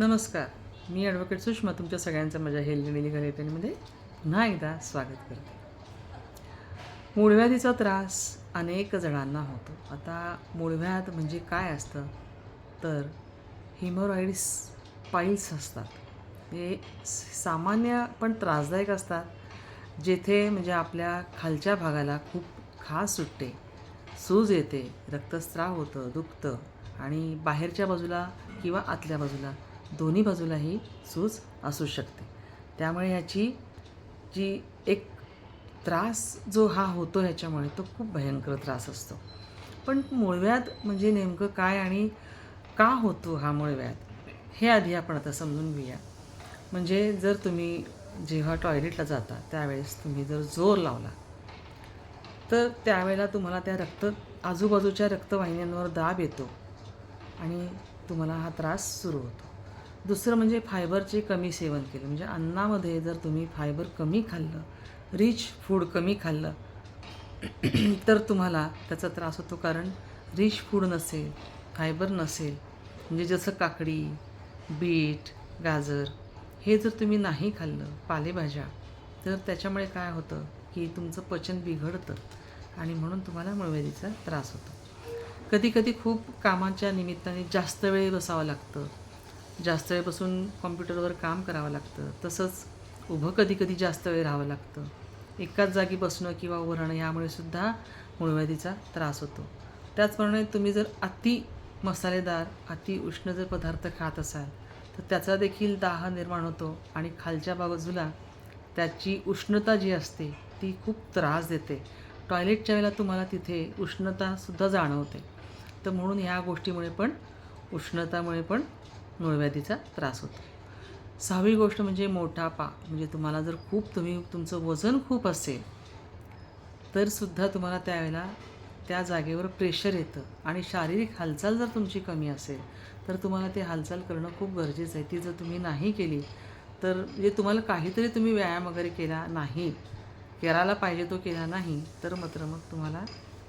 नमस्कार. मी ॲडव्होकेट सुषमा तुमच्या सगळ्यांचं माझ्या हेल्दी डेली घरेटणीमध्ये पुन्हा एकदा स्वागत करते. मूळव्याधीचा त्रास अनेक जणांना होतो. आता मूळव्याध म्हणजे काय असतं? तर हिमोरॉइड्स पाईल्स असतात. हे सामान्य पण त्रासदायक असतात जेथे म्हणजे आपल्या खालच्या भागाला खूप खास सुटते. सूज येते रक्तस्राव होतं दुखतं आणि बाहेरच्या बाजूला किंवा आतल्या बाजूला दोन्ही बाजूलाही सूज असू शकते. त्यामुळे ह्याची जी एक त्रास जो हा होतो ह्याच्यामुळे तो खूप भयंकर त्रास असतो. पण मुळव्याध म्हणजे नेमकं काय आणि का होतो हा मूळव्याध हे आधी आपण आता समजून घेऊया. म्हणजे जर तुम्ही जेव्हा टॉयलेटला जाता त्यावेळेस तुम्ही जर जोर लावला तर त्यावेळेला तुम्हाला त्या रक्त आजूबाजूच्या रक्तवाहिन्यांवर दाब येतो आणि तुम्हाला हा त्रास सुरू होतो. दुसरं म्हणजे फायबरचे कमी सेवन केले. म्हणजे अन्नामध्ये जर तुम्ही फायबर कमी खाल्लं रिच फूड कमी खाल्लं तर तुम्हाला त्याचा त्रास होतो. कारण रिच फूड नसेल फायबर नसेल म्हणजे जसं काकडी बीट गाजर हे जर तुम्ही नाही खाल्लं पालेभाज्या तर त्याच्यामुळे काय होतं की तुमचं पचन बिघडतं आणि म्हणून तुम्हाला मळवेदीचा त्रास होतो. कधीकधी खूप कामाच्या निमित्ताने जास्त वेळ बसावं लागतं. जास्त वेळ बसून कॉम्प्युटरवर काम करावं लागतं. तसंच उभं कधी कधी जास्त वेळ राहावं लागतं. एकाच जागी बसणं किंवा उभं राहणं यामुळे सुद्धा मूळव्याधीचा त्रास होतो. त्याचप्रमाणे तुम्ही जर अति मसालेदार अति उष्ण जर पदार्थ खात असाल तर त्याचा देखील दाह निर्माण होतो आणि खालच्या बाजूला त्याची उष्णता जी असते ती खूप त्रास देते. टॉयलेटच्या वेळेला तुम्हाला तिथे उष्णतासुद्धा जाणवते. तर म्हणून ह्या गोष्टीमुळे पण उष्णतामुळे पण मूळव्याधीचा त्रास होतो. सहावी गोष्ट म्हणजे मोठापा म्हणजे तुम्हाला जर खूप तुम्ही तुमचं वजन खूप असेल तर सुद्धा तुम्हाला त्यावेळेला त्या जागेवर प्रेशर येतं. आणि शारीरिक हालचाल जर तुमची कमी असेल तर तुम्हाला ते हालचाल करणं खूप गरजेचं आहे. ती जर तुम्ही नाही केली तर म्हणजे तुम्हाला काहीतरी तुम्ही व्यायाम वगैरे केला नाही करायला पाहिजे तो केला नाही तर मात्र मग तुम्हाला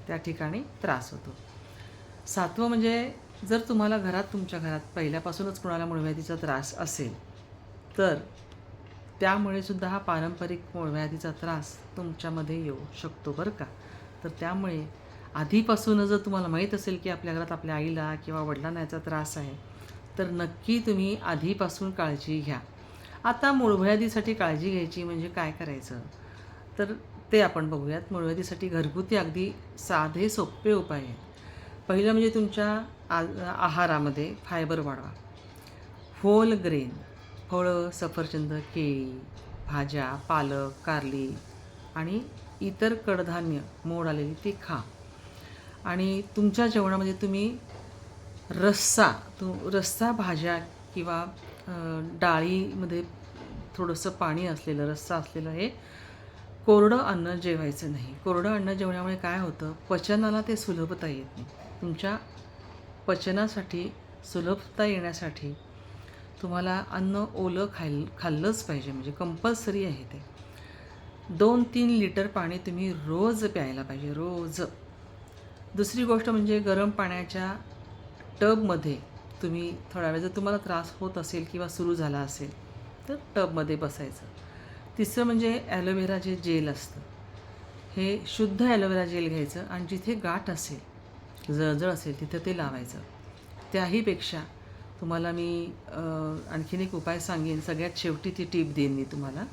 त्या ठिकाणी त्रास होतो. सातवं म्हणजे जर तुम्हाला घरात तुमच्या घरात पहिल्यापासूनच कुणाला मुळव्याधीचा त्रास असेल तर त्यामुळे सुद्धा हा पारंपरिक मुळव्याधीचा त्रास तुमच्यामध्ये येऊ शकतो बरं का? तर त्यामुळे आधीपासूनच जर तुम्हाला माहीत असेल की आपल्या घरात आपल्या आईला किंवा वडिलांना याचा त्रास आहे तर नक्की तुम्ही आधीपासून काळजी घ्या. आता मुळव्याधीसाठी काळजी घ्यायची म्हणजे काय करायचं? तर ते आपण बघूयात. मूळव्याधीसाठी घरगुती अगदी साधे सोपे उपाय आहेत. पहिलं म्हणजे तुमच्या आ आहारामध्ये फायबर वाढवा. होल ग्रेन फळं सफरचंद केळी भाज्या पालक कारली आणि इतर कडधान्य मोड आलेली ती खा आणि तुमच्या जेवणामध्ये तुम्ही रस्सा तू रस्सा भाज्या किंवा डाळीमध्ये थोडंसं पाणी असलेलं रस्सा असलेलं हे कोरडं अन्न जेवायचं नाही. कोरडं अन्न जेवण्यामुळे काय होतं? पचनाला ते सुलभता येत नाही. तुमच्या पचनासाठी सुलभता येण्यासाठी तुम्हाला अन्न ओलं खाल खाल्लंच पाहिजे. म्हणजे कंपल्सरी आहे ते. दोन तीन लिटर पाणी तुम्ही रोज प्यायला पाहिजे रोज. दुसरी गोष्ट म्हणजे गरम पाण्याच्या टबमध्ये तुम्ही थोडा वेळ जर तुम्हाला त्रास होत असेल किंवा सुरू झाला असेल तर टबमध्ये बसायचं. तिसरं म्हणजे ॲलोवेरा जे जेल असतं. हे शुद्ध ॲलोवेरा जेल घ्यायचं आणि जिथे गाठ असेल जळजळ असेल तिथं ते लावायचं. त्याहीपेक्षा तुम्हाला मी आणखीन एक उपाय सांगेन. सगळ्यात शेवटी ती टीप देईन मी तुम्हाला.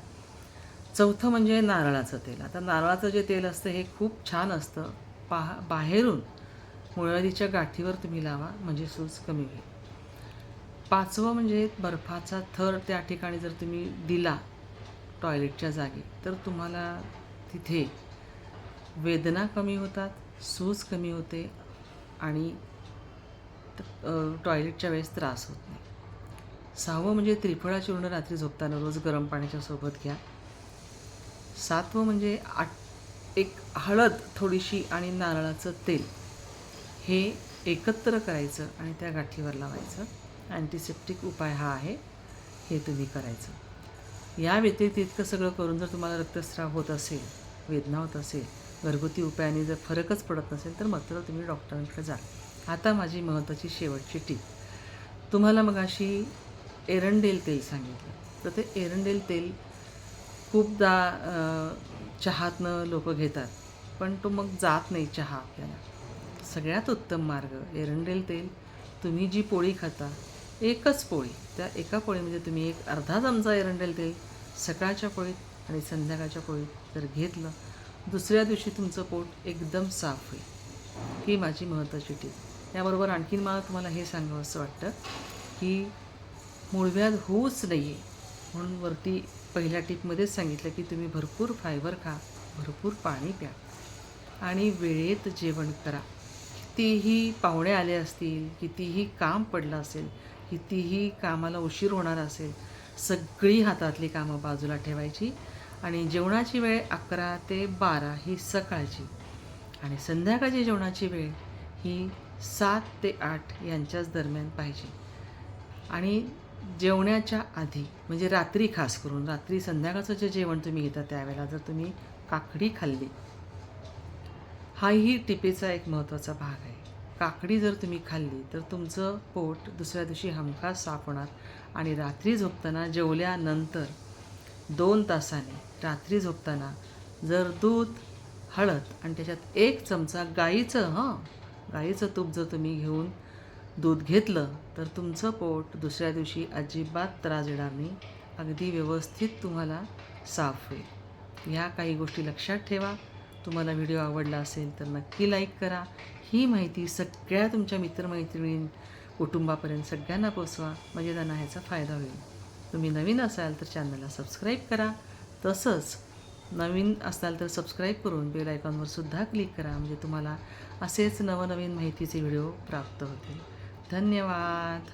चौथं म्हणजे नारळाचं तेल. आता नारळाचं जे तेल असतं हे खूप छान असतं. पहा बाहेरून मुळादीच्या गाठीवर तुम्ही लावा म्हणजे सूज कमी होईल. पाचवं म्हणजे बर्फाचा थर त्या ठिकाणी जर तुम्ही दिला टॉयलेटच्या जागी तर तुम्हाला तिथे वेदना कमी होतात सूज कमी होते आणि टॉयलेटच्या वेळेस त्रास होत नाही. सहावं म्हणजे त्रिफळा चूर्ण रात्री झोपताना रोज गरम पाण्याच्या सोबत घ्या. सातवं म्हणजे आट एक हळद थोडीशी आणि नारळाचं तेल. हे एकत्र करायचं आणि त्या गाठीवर लावायचं. अँटीसेप्टिक उपाय हा आहे. हे तुम्ही करायचं. या व्यतिरिक्त इतकं सगळं करून जर तुम्हाला रक्तस्राव होत असेल वेदना होत असेल घरगुती उपायाने जर फरकच पडत नसेल तर मात्र तुम्ही डॉक्टरांकडे जा. आता माझी महत्त्वाची शेवटची टीप. तुम्हाला मग अशी एरंडेल तेल सांगितलं. तर ते एरंडेल तेल खूपदा चहातनं लोक घेतात पण तो मग जात नाही चहा आपल्याला. सगळ्यात उत्तम मार्ग एरंडेल तेल. तुम्ही जी पोळी खाता एकच पोळी. त्या एका पोळीमध्ये म्हणजे तुम्ही एक अर्धा चमचा एरंडेल तेल सकाळच्या पोळीत आणि संध्याकाळच्या पोळीत जर घेतलं दुसऱ्या दिवशी तुमचं पोट एकदम साफ होईल. ही माझी महत्त्वाची टीप. याबरोबर आणखीन मला तुम्हाला हे सांगावं असं वाटतं की मुळव्याध होऊच नाही आहे म्हणून वरती पहिल्या टिपमध्येच सांगितलं की तुम्ही भरपूर फायबर खा भरपूर पाणी प्या आणि वेळेत जेवण करा. कितीही पाहुणे आले असतील कितीही काम पडलं असेल कितीही कामाला उशीर होणार असेल सगळी हातातली कामं बाजूला ठेवायची. आणि जेवणाची वेळ अकरा ते बारा ही सकाळची. आणि संध्याकाळची जेवणाची वेळ ही सात ते आठ यांच्याच दरम्यान पाहिजे. आणि जेवण्याच्या आधी म्हणजे रात्री खास करून रात्री संध्याकाळचं जे जेवण तुम्ही घेता त्यावेळेला जर तुम्ही काकडी खाल्ली हाही टिपेचा एक महत्त्वाचा भाग आहे. काकडी जर तुम्ही खाल्ली तर तुमचं पोट दुसऱ्या दिवशी हमखास साफ होणार आणि रात्री झोपताना जेवल्यानंतर दोन तासाने रात्री झोपताना जर दूध हळद आणि त्याच्यात एक चमचा गाईचं हां गाईचं तूप जर तुम्ही घेऊन दूध घेतलं तर तुमचं पोट दुसऱ्या दिवशी अजिबात त्रास येणार नाही. अगदी व्यवस्थित तुम्हाला साफ होईल. ह्या काही गोष्टी लक्षात ठेवा. तुम्हाला व्हिडिओ आवडला असेल तर नक्की लाईक करा. ही माहिती सगळ्या तुमच्या मित्रमैत्रिणी कुटुंबापर्यंत सगळ्यांना पोचवा म्हणजे त्यांना ह्याचा फायदा होईल. तुम्ही नवीन असाल तर चॅनलला सबस्क्राईब करा. तसंच नवीन असाल तर सबस्क्राईब करून बेल आयकॉनवर सुद्धा क्लिक करा म्हणजे तुम्हाला असेच नवनवीन माहितीचे व्हिडिओ प्राप्त होतील. धन्यवाद.